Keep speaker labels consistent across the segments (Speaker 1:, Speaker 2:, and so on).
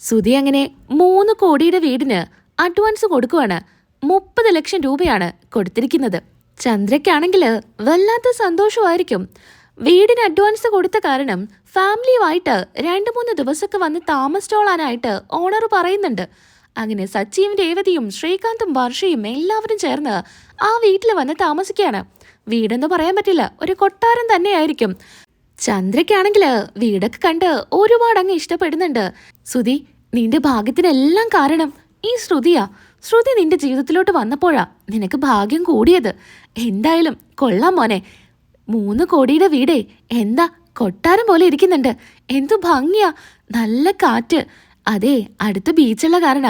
Speaker 1: സുധി അങ്ങനെ മൂന്ന് കോടിയുടെ വീടിന് അഡ്വാൻസ് കൊടുക്കുവാണ്. മുപ്പത് ലക്ഷം രൂപയാണ് കൊടുത്തിരിക്കുന്നത്. ചന്ദ്രയ്ക്കാണെങ്കിൽ വല്ലാത്ത സന്തോഷമായിരിക്കും. വീടിന് അഡ്വാൻസ് കൊടുത്ത കാരണം ഫാമിലിയുമായിട്ട് രണ്ട് മൂന്ന് ദിവസമൊക്കെ വന്ന് താമസിച്ചോളാനായിട്ട് ഓണർ പറയുന്നുണ്ട്. അങ്ങനെ സച്ചിയും രേവതിയും ശ്രീകാന്തും വർഷയും എല്ലാവരും ചേർന്ന് ആ വീട്ടിൽ വന്ന് താമസിക്കുകയാണ്. വീടെന്ന് പറയാൻ പറ്റില്ല ഒരു കൊട്ടാരം തന്നെയായിരിക്കും. ചന്ദ്രയ്ക്കാണെങ്കിൽ വീടൊക്കെ കണ്ട് ഒരുപാട് അങ്ങ് ഇഷ്ടപ്പെടുന്നുണ്ട്. ശ്രുതി നിന്റെ ഭാഗ്യത്തിനെല്ലാം കാരണം ഈ ശ്രുതിയാ. ശ്രുതി നിന്റെ ജീവിതത്തിലോട്ട് വന്നപ്പോഴാ നിനക്ക് ഭാഗ്യം കൂടിയത്. എന്തായാലും കൊള്ളാം മോനെ. മൂന്ന് കോടിയുടെ വീടേ എന്താ കൊട്ടാരം പോലെ ഇരിക്കുന്നുണ്ട്. എന്തു ഭംഗിയാ. നല്ല കാറ്റ്. അതെ അടുത്ത് ബീച്ചുള്ള കാരണ.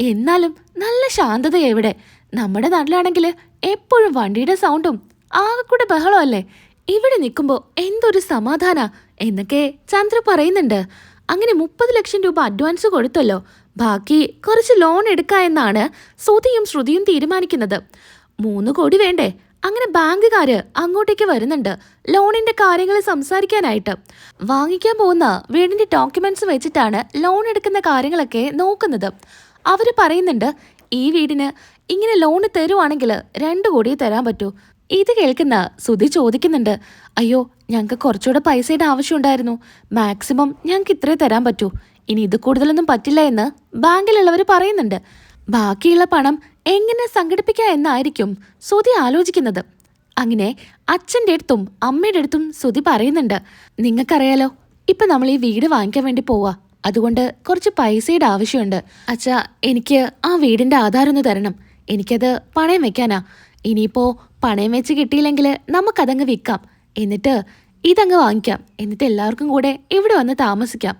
Speaker 1: എന്നാലും നല്ല ശാന്തതയാ ഇവിടെ. നമ്മുടെ നാട്ടിലാണെങ്കിൽ എപ്പോഴും വണ്ടിയുടെ സൗണ്ടും ആകെക്കൂടെ ബഹളമല്ലേ? ഇവിടെ നിൽക്കുമ്പോൾ എന്തൊരു സമാധാന എന്നൊക്കെ ചന്ദ്ര പറയുന്നുണ്ട്. അങ്ങനെ മുപ്പത് ലക്ഷം രൂപ അഡ്വാൻസ് കൊടുത്തല്ലോ. ബാക്കി കുറച്ച് ലോൺ എടുക്ക എന്നാണ് ശ്രുതിയും ശ്രുതിയും തീരുമാനിക്കുന്നത്. മൂന്ന് കോടി വേണ്ടേ? അങ്ങനെ ബാങ്കുകാര് അങ്ങോട്ടേക്ക് വരുന്നുണ്ട് ലോണിന്റെ കാര്യങ്ങൾ സംസാരിക്കാനായിട്ട്. വാങ്ങിക്കാൻ പോകുന്ന വീടിന്റെ ഡോക്യുമെന്റ്സ് വെച്ചിട്ടാണ് ലോൺ എടുക്കുന്ന കാര്യങ്ങളൊക്കെ നോക്കുന്നത്. അവർ പറയുന്നുണ്ട് ഈ വീടിന് ഇങ്ങനെ ലോണ് തരുവാണെങ്കിൽ രണ്ട് കോടി തരാൻ പറ്റൂ. ഇത് കേൾക്കുന്ന സുധി ചോദിക്കുന്നുണ്ട് അയ്യോ ഞങ്ങൾക്ക് കുറച്ചുകൂടെ പൈസയുടെ ആവശ്യമുണ്ടായിരുന്നു. മാക്സിമം ഞങ്ങൾക്ക് ഇത്രേ തരാൻ പറ്റൂ. ഇനി ഇത് കൂടുതലൊന്നും പറ്റില്ല എന്ന് ബാങ്കിലുള്ളവർ പറയുന്നുണ്ട്. ബാക്കിയുള്ള പണം എങ്ങനെ സംഘടിപ്പിക്കാം എന്നായിരിക്കും സുധി ആലോചിക്കുന്നത്. അങ്ങനെ അച്ഛന്റെ അടുത്തും അമ്മയുടെ അടുത്തും സുധി പറയുന്നുണ്ട് നിങ്ങൾക്കറിയാലോ ഇപ്പം നമ്മൾ ഈ വീട് വാങ്ങിക്കാൻ വേണ്ടി പോവാ. അതുകൊണ്ട് കുറച്ച് പൈസയുടെ ആവശ്യമുണ്ട്. അച്ഛാ എനിക്ക് ആ വീടിന്റെ ആധാരം ഒന്ന് തരണം. എനിക്കത് പണയം വെക്കാനാ. ഇനിയിപ്പോ പണയം വെച്ച് കിട്ടിയില്ലെങ്കിൽ നമുക്കതങ്ങ് വിൽക്കാം. എന്നിട്ട് ഇതങ്ങ് വാങ്ങിക്കാം. എന്നിട്ട് എല്ലാവർക്കും കൂടെ ഇവിടെ വന്ന് താമസിക്കാം.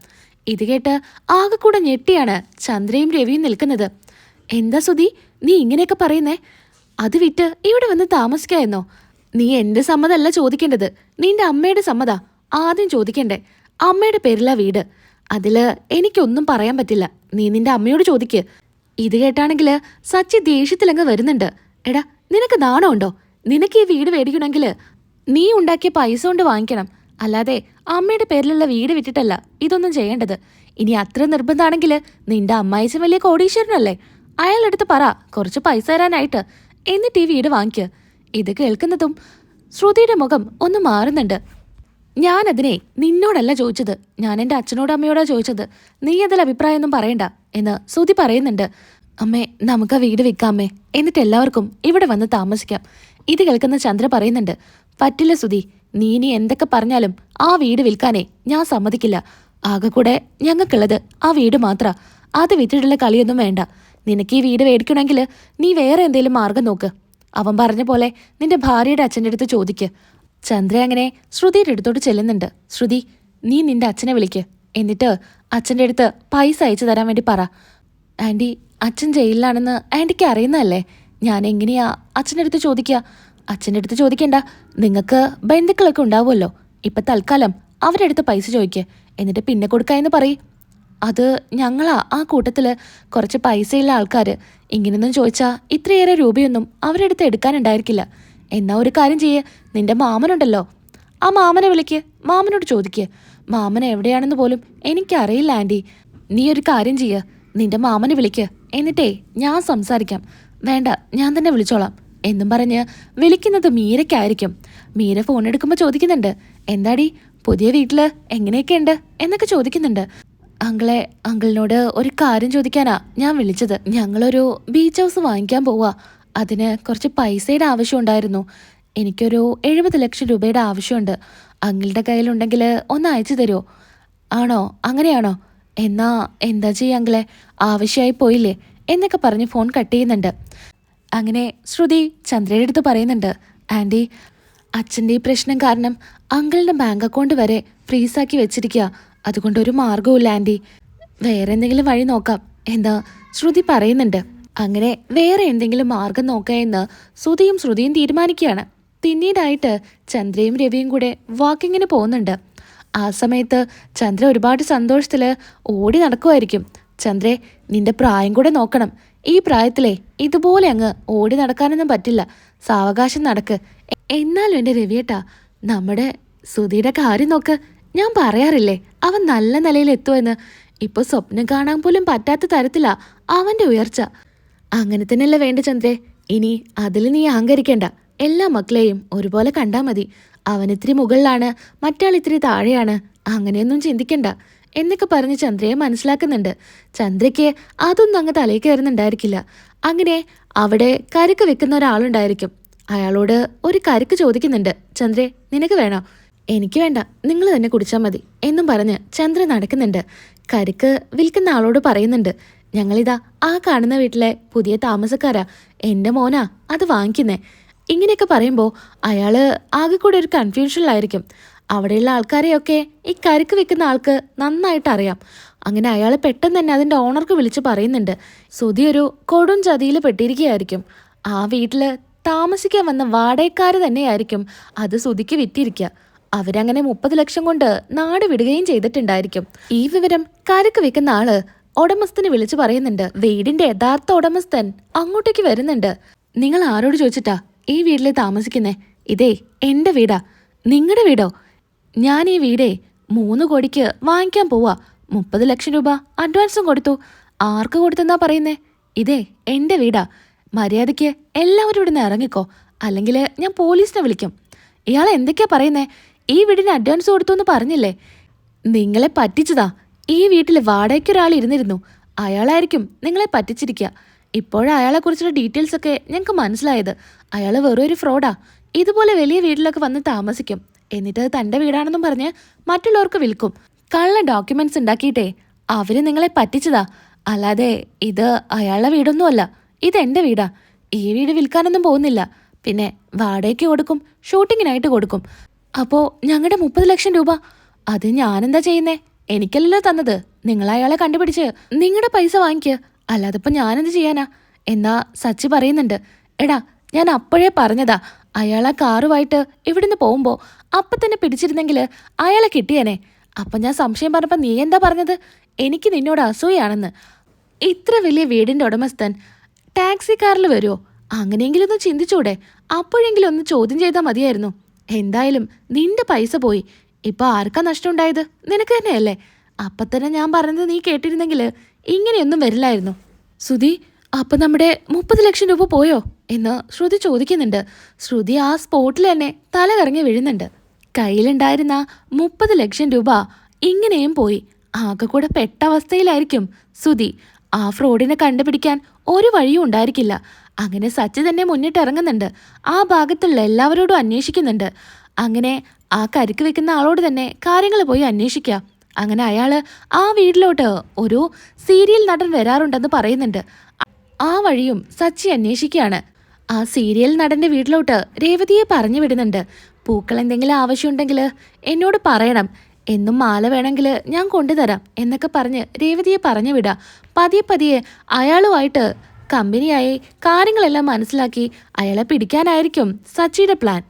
Speaker 1: ഇത് കേട്ട് ആകെ കൂടെ ഞെട്ടിയാണ് ചന്ദ്രയും രവിയും നിൽക്കുന്നത്. എന്താ സുധി നീ ഇങ്ങനെയൊക്കെ പറയുന്നേ? അത് വിറ്റ് ഇവിടെ വന്ന് താമസിക്കാമെന്നോ നീ എന്റെ സമ്മതമല്ല ചോദിക്കേണ്ടത്. നിന്റെ അമ്മയുടെ സമ്മത. ആദ്യം ചോദിക്കണ്ടേ. അമ്മയുടെ പേരിലാ വീട്. അതിൽ എനിക്കൊന്നും പറയാൻ പറ്റില്ല. നീ നിന്റെ അമ്മയോട് ചോദിക്ക്. ഇത് കേട്ടാണെങ്കിൽ സച്ചി ദേഷ്യത്തിലങ്ങ് വരുന്നുണ്ട്. എടാ നിനക്ക് നാണമുണ്ടോ? നിനക്ക് ഈ വീട് മേടിക്കണമെങ്കിൽ നീ ഉണ്ടാക്കിയ പൈസ കൊണ്ട് വാങ്ങിക്കണം. അല്ലാതെ അമ്മയുടെ പേരിലുള്ള വീട് വിട്ടിട്ടല്ല ഇതൊന്നും ചെയ്യേണ്ടത്. ഇനി അത്ര നിർബന്ധമാണെങ്കിൽ നിന്റെ അമ്മായിച്ചൻ വലിയ കോടീശ്വരനല്ലേ? അയാളെടുത്ത് പറ കുറച്ച് പൈസ തരാനായിട്ട്. എന്നിട്ട് ഈ വീട് വാങ്ങിക്ക്. ഇത് കേൾക്കുന്നതും ശ്രുതിയുടെ മുഖം ഒന്ന് മാറുന്നുണ്ട്. ഞാനതിനെ നിന്നോടല്ല ചോദിച്ചത്. ഞാൻ എന്റെ അച്ഛനോടും അമ്മയോടാ ചോദിച്ചത്. നീ അതിൽ അഭിപ്രായമൊന്നും പറയണ്ട എന്ന് ശ്രുതി പറയുന്നുണ്ട്. അമ്മേ നമുക്ക് ആ വീട് വിൽക്കാമേ എന്നിട്ട് എല്ലാവർക്കും ഇവിടെ വന്ന് താമസിക്കാം. ഇത് കേൾക്കുന്ന ചന്ദ്ര പറയുന്നുണ്ട് പറ്റില്ല സുധി നീ ഇനി എന്തൊക്കെ പറഞ്ഞാലും ആ വീട് വിൽക്കാനേ ഞാൻ സമ്മതിക്കില്ല. ആകെ കൂടെ ഞങ്ങൾക്കുള്ളത് ആ വീട് മാത്ര. അത് വിറ്റിട്ടുള്ള കളിയൊന്നും വേണ്ട. നിനക്ക് ഈ വീട് മേടിക്കണമെങ്കിൽ നീ വേറെ എന്തെങ്കിലും മാർഗം നോക്ക്. അവൻ പറഞ്ഞ പോലെ നിന്റെ ഭാര്യയുടെ അച്ഛന്റെ അടുത്ത് ചോദിക്ക്. ചന്ദ്ര അങ്ങനെ ശ്രുതിയുടെ അടുത്തോട്ട് ചെല്ലുന്നുണ്ട്. ശ്രുതി നീ നിന്റെ അച്ഛനെ വിളിക്ക്. എന്നിട്ട് അച്ഛന്റെ അടുത്ത് പൈസ അയച്ചു തരാൻ വേണ്ടി പറ. ആന്റി അച്ഛൻ ജയിലിലാണെന്ന് ആന്റിക്ക് അറിയുന്നതല്ലേ? ഞാൻ എങ്ങനെയാ അച്ഛന്റെ അടുത്ത് ചോദിക്കുക? അച്ഛന്റെ അടുത്ത് ചോദിക്കണ്ട. നിങ്ങൾക്ക് ബന്ധുക്കളൊക്കെ ഉണ്ടാവുമല്ലോ. ഇപ്പം തൽക്കാലം അവരുടെ അടുത്ത് പൈസ ചോദിക്കുക എന്നിട്ട് പിന്നെ കൊടുക്കാമെന്ന് പറയും. അത് ഞങ്ങളാ ആ കൂട്ടത്തിൽ കുറച്ച് പൈസയുള്ള ആൾക്കാർ ഇങ്ങനൊന്നും ചോദിച്ചാൽ ഇത്രയേറെ രൂപയൊന്നും അവരുടെ അടുത്ത് എടുക്കാനുണ്ടായിരിക്കില്ല. എന്നാ ഒരു കാര്യം ചെയ്യേ. നിന്റെ മാമനുണ്ടല്ലോ. ആ മാമനെ വിളിക്ക്. മാമനോട് ചോദിക്ക്. മാമൻ എവിടെയാണെന്ന് പോലും എനിക്കറിയില്ല ആന്റി നീ ഒരു കാര്യം ചെയ്യ. നിന്റെ മാമനെ വിളിക്ക്. എന്നിട്ടേ ഞാൻ സംസാരിക്കാം. വേണ്ട ഞാൻ തന്നെ വിളിച്ചോളാം. എന്നും പറഞ്ഞ് വിളിക്കുന്നത് മീരയ്ക്കായിരിക്കും. മീര ഫോൺ എടുക്കുമ്പോൾ ചോദിക്കുന്നുണ്ട് എന്താടി പുതിയ വീട്ടിൽ എങ്ങനെയൊക്കെയുണ്ട്? എന്നൊക്കെ ചോദിക്കുന്നുണ്ട്. അങ്കിളെ അങ്കിളിനോട് ഒരു കാര്യം ചോദിക്കാനാ ഞാൻ വിളിച്ചത്. ഞങ്ങളൊരു ബീച്ച് ഹൗസ് വാങ്ങിക്കാൻ പോവാ. അതിന് കുറച്ച് പൈസയുടെ ആവശ്യം ആവശ്യമുണ്ടായിരുന്നു. എനിക്കൊരു എഴുപത് ലക്ഷം രൂപയുടെ ആവശ്യമുണ്ട്. അങ്കിളുടെ കയ്യിലുണ്ടെങ്കിൽ ഒന്ന് അയച്ചു തരുമോ ആണോ? അങ്ങനെയാണോ? എന്നാ എന്താ ചെയ്യാ അങ്കിളെ ആവശ്യമായി പോയില്ലേ? എന്നൊക്കെ പറഞ്ഞ് ഫോൺ കട്ട് ചെയ്യുന്നുണ്ട്. അങ്ങനെ ശ്രുതി ചന്ദ്രയുടെ അടുത്ത് പറയുന്നുണ്ട് ആന്റി അച്ഛന്റെ ഈ പ്രശ്നം കാരണം അങ്കിളിന്റെ ബാങ്ക് അക്കൗണ്ട് വരെ ഫ്രീസാക്കി വെച്ചിരിക്കുക അതുകൊണ്ട് ഒരു മാർഗവുമില്ല ആന്റി വേറെ എന്തെങ്കിലും വഴി നോക്കാം. എന്താ ശ്രുതി പറയുന്നുണ്ട്. അങ്ങനെ വേറെ എന്തെങ്കിലും മാർഗം നോക്കുക എന്ന് ശ്രുതിയും ശ്രുതിയും തീരുമാനിക്കുകയാണ്. പിന്നീടായിട്ട് ചന്ദ്രയും രവിയും കൂടെ വാക്കിങ്ങിന് പോകുന്നുണ്ട്. ആ സമയത്ത് ചന്ദ്ര ഒരുപാട് സന്തോഷത്തിൽ ഓടി നടക്കുമായിരിക്കും ചന്ദ്രേ നിന്റെ പ്രായം കൂടെ നോക്കണം. ഈ പ്രായത്തിലെ ഇതുപോലെ അങ്ങ് ഓടി നടക്കാനൊന്നും പറ്റില്ല. സാവകാശം നടക്ക്. എന്നാലും എന്റെ രവിയേട്ടാ നമ്മുടെ സുധിയുടെ കാര്യം നോക്ക്. ഞാൻ പറയാറില്ലേ അവൻ നല്ല നിലയിൽ എത്തുമെന്ന്. ഇപ്പൊ സ്വപ്നം കാണാൻ പോലും പറ്റാത്ത തരത്തിലാ അവന്റെ ഉയർച്ച. അങ്ങനെ തന്നെയല്ലേ വേണ്ട ചന്ദ്രേ ഇനി അതിൽ നീ അഹങ്കരിക്കേണ്ട. എല്ലാ മക്കളെയും ഒരുപോലെ കണ്ടാൽ മതി. അവൻ ഇത്തിരി മുകളിലാണ് മറ്റാൾ ഇത്തിരി താഴെയാണ്. അങ്ങനെയൊന്നും ചിന്തിക്കണ്ട. എന്നൊക്കെ പറഞ്ഞ് ചന്ദ്രയെ മനസ്സിലാക്കുന്നുണ്ട്. ചന്ദ്രയ്ക്ക് അതൊന്നും അങ്ങ് തലയിൽ കയറുന്നുണ്ടായിരിക്കില്ല. അങ്ങനെ അവിടെ കരുക്ക് വെക്കുന്ന ഒരാളുണ്ടായിരിക്കും. അയാളോട് ഒരു കരുക്ക് ചോദിക്കുന്നുണ്ട്. ചന്ദ്രെ നിനക്ക് വേണോ? എനിക്ക് വേണ്ട. നിങ്ങൾ തന്നെ കുടിച്ചാൽ മതി എന്നും പറഞ്ഞ് ചന്ദ്ര നടക്കുന്നുണ്ട്. കരുക്ക് വിൽക്കുന്ന ആളോട് പറയുന്നുണ്ട്. ഞങ്ങളിതാ ആ കാണുന്ന വീട്ടിലെ പുതിയ താമസക്കാരാ. എന്റെ മോനാ അത് വാങ്ങിക്കുന്നേ. ഇങ്ങനെയൊക്കെ പറയുമ്പോൾ അയാൾ ആകെ കൂടെ ഒരു കൺഫ്യൂഷനിലായിരിക്കും അവിടെയുള്ള ആൾക്കാരെയൊക്കെ ഈ കരുക്ക് വെക്കുന്ന ആൾക്ക് നന്നായിട്ട് അറിയാം. അങ്ങനെ അയാൾ പെട്ടെന്ന് തന്നെ അതിന്റെ ഓണർക്ക് വിളിച്ച് പറയുന്നുണ്ട്. സുധി ഒരു കൊടും ചതിയിൽ പെട്ടിരിക്കുകയായിരിക്കും. ആ വീട്ടിൽ താമസിക്കാൻ വന്ന വാടകക്കാർ തന്നെയായിരിക്കും അത് സുധിക്ക് വിറ്റിരിക്കുക അവരങ്ങനെ മുപ്പത് ലക്ഷം കൊണ്ട് നാട് വിടുകയും ചെയ്തിട്ടുണ്ടായിരിക്കും. ഈ വിവരം കരക്ക് വെക്കുന്ന ആൾ ഉടമസ്ഥന് വിളിച്ചു പറയുന്നുണ്ട്. വീടിന്റെ യഥാർത്ഥ ഉടമസ്ഥൻ അങ്ങോട്ടേക്ക് വരുന്നുണ്ട്. നിങ്ങൾ ആരോട് ചോദിച്ചിട്ടാ? ഈ വീട്ടിൽ താമസിക്കുന്നേ ഇതേ എന്റെ വീടാ. നിങ്ങളുടെ വീടോ? ഞാൻ ഈ വീടേ മൂന്ന് കോടിക്ക് വാങ്ങിക്കാൻ പോവാ. മുപ്പത് ലക്ഷം രൂപ അഡ്വാൻസും കൊടുത്തു. ആർക്ക് കൊടുത്തെന്നാ പറയുന്നേ? ഇതേ എന്റെ വീടാ. മര്യാദയ്ക്ക് എല്ലാവരും ഇവിടെ നിന്ന് ഇറങ്ങിക്കോ. അല്ലെങ്കിൽ ഞാൻ പോലീസിനെ വിളിക്കും. ഇയാൾ എന്തൊക്കെയാ പറയുന്നേ? ഈ വീടിന് അഡ്വാൻസ് കൊടുത്തു എന്ന് പറഞ്ഞില്ലേ? നിങ്ങളെ പറ്റിച്ചതാ. ഈ വീട്ടിൽ വാടകയ്ക്ക് ഒരാൾ ഇരുന്നിരുന്നു. അയാളായിരിക്കും നിങ്ങളെ പറ്റിച്ചിരിക്കുക ഇപ്പോഴാ അയാളെ കുറിച്ചുള്ള ഡീറ്റെയിൽസ് ഒക്കെ ഞങ്ങൾക്ക് മനസ്സിലായത്. അയാൾ വെറും ഒരു ഫ്രോഡാ ഇതുപോലെ വലിയ വീട്ടിലൊക്കെ വന്ന് താമസിക്കും. എന്നിട്ട് അത് തന്റെ വീടാണെന്നും പറഞ്ഞ് മറ്റുള്ളവർക്ക് വിൽക്കും. കള്ള ഡോക്യുമെന്റ്സ് ഉണ്ടാക്കിയിട്ടേ അവർ നിങ്ങളെ പറ്റിച്ചതാ. അല്ലാതെ ഇത് അയാളുടെ വീടൊന്നുമല്ല ഇത് എന്റെ വീടാ. ഈ വീട് വിൽക്കാനൊന്നും പോകുന്നില്ല. പിന്നെ വാടകയ്ക്ക് കൊടുക്കും ഷൂട്ടിങ്ങിനായിട്ട് കൊടുക്കും. അപ്പോൾ ഞങ്ങളുടെ മുപ്പത് ലക്ഷം രൂപ. അത് ഞാനെന്താ ചെയ്യുന്നേ? എനിക്കല്ലല്ലോ തന്നത്. നിങ്ങൾ അയാളെ കണ്ടുപിടിച്ച് നിങ്ങളുടെ പൈസ വാങ്ങിക്ക്. അല്ലാതെ ഇപ്പൊ ഞാനെന്ത് ചെയ്യാനാ? എന്നാ സച്ചി പറയുന്നുണ്ട്. എടാ ഞാൻ അപ്പോഴേ പറഞ്ഞതാ അയാൾ കാറുമായിട്ട് ഇവിടുന്ന് പോകുമ്പോ അപ്പൊ തന്നെ പിടിച്ചിരുന്നെങ്കിൽ അയാളെ കിട്ടിയേനെ. അപ്പൊ ഞാൻ സംശയം പറഞ്ഞപ്പോ നീ എന്താ പറഞ്ഞത്? എനിക്ക് നിന്നോട് അസൂയാണെന്ന്. ഇത്ര വലിയ വീടിന്റെ ഉടമസ്ഥൻ ടാക്സി കാറിൽ വരുമോ അങ്ങനെയെങ്കിലും ഒന്ന് ചിന്തിച്ചൂടെ. അപ്പോഴെങ്കിലും ഒന്ന് ചോദ്യം ചെയ്താൽ മതിയായിരുന്നു. എന്തായാലും നിന്റെ പൈസ പോയി. ഇപ്പൊ ആർക്കാ നഷ്ടമുണ്ടായത് നിനക്ക് തന്നെയല്ലേ? അപ്പത്തന്നെ ഞാൻ പറഞ്ഞത് നീ കേട്ടിരുന്നെങ്കിൽ ഇങ്ങനെയൊന്നും വരില്ലായിരുന്നു. ശ്രുതി അപ്പൊ നമ്മുടെ മുപ്പത് ലക്ഷം രൂപ പോയോ? എന്ന് ശ്രുതി ചോദിക്കുന്നുണ്ട്. ശ്രുതി ആ സ്പോട്ടിൽ തന്നെ തല കറങ്ങി വീഴുന്നുണ്ട്. കയ്യിലുണ്ടായിരുന്ന മുപ്പത് ലക്ഷം രൂപ ഇങ്ങനെയും പോയി. ആകെ കൂടെ പെട്ട അവസ്ഥയിലായിരിക്കും സുധി ആ ഫ്രോഡിനെ കണ്ടുപിടിക്കാൻ ഒരു വഴിയും ഉണ്ടായിരിക്കില്ല. അങ്ങനെ സച്ചി തന്നെ മുന്നിട്ട് ഇറങ്ങുന്നുണ്ട്. ആ ഭാഗത്തുള്ള എല്ലാവരോടും അന്വേഷിക്കുന്നുണ്ട്. അങ്ങനെ ആ കരുക്ക് വെക്കുന്ന ആളോട് തന്നെ കാര്യങ്ങൾ പോയി അന്വേഷിക്കുക അങ്ങനെ അയാൾ ആ വീട്ടിലോട്ട് ഒരു സീരിയൽ നടൻ വരാറുണ്ടെന്ന് പറയുന്നുണ്ട്. ആ വഴിയും സച്ചി അന്വേഷിക്കുകയാണ്. ആ സീരിയൽ നടന്റെ വീട്ടിലോട്ട് രേവതിയെ പറഞ്ഞു വിടുന്നുണ്ട്. പൂക്കൾ എന്തെങ്കിലും ആവശ്യമുണ്ടെങ്കിൽ എന്നോട് പറയണം. എന്നും മാല വേണമെങ്കിൽ ഞാൻ കൊണ്ടുതരാം എന്നൊക്കെ പറഞ്ഞ് രേവതിയെ പറഞ്ഞു വിടുക. പതിയെ പതിയെ അയാളുമായിട്ട് കമ്പനിയായി കാര്യങ്ങളെല്ലാം മനസ്സിലാക്കി അയാളെ പിടിക്കാനായിരിക്കും സച്ചിയുടെ പ്ലാൻ.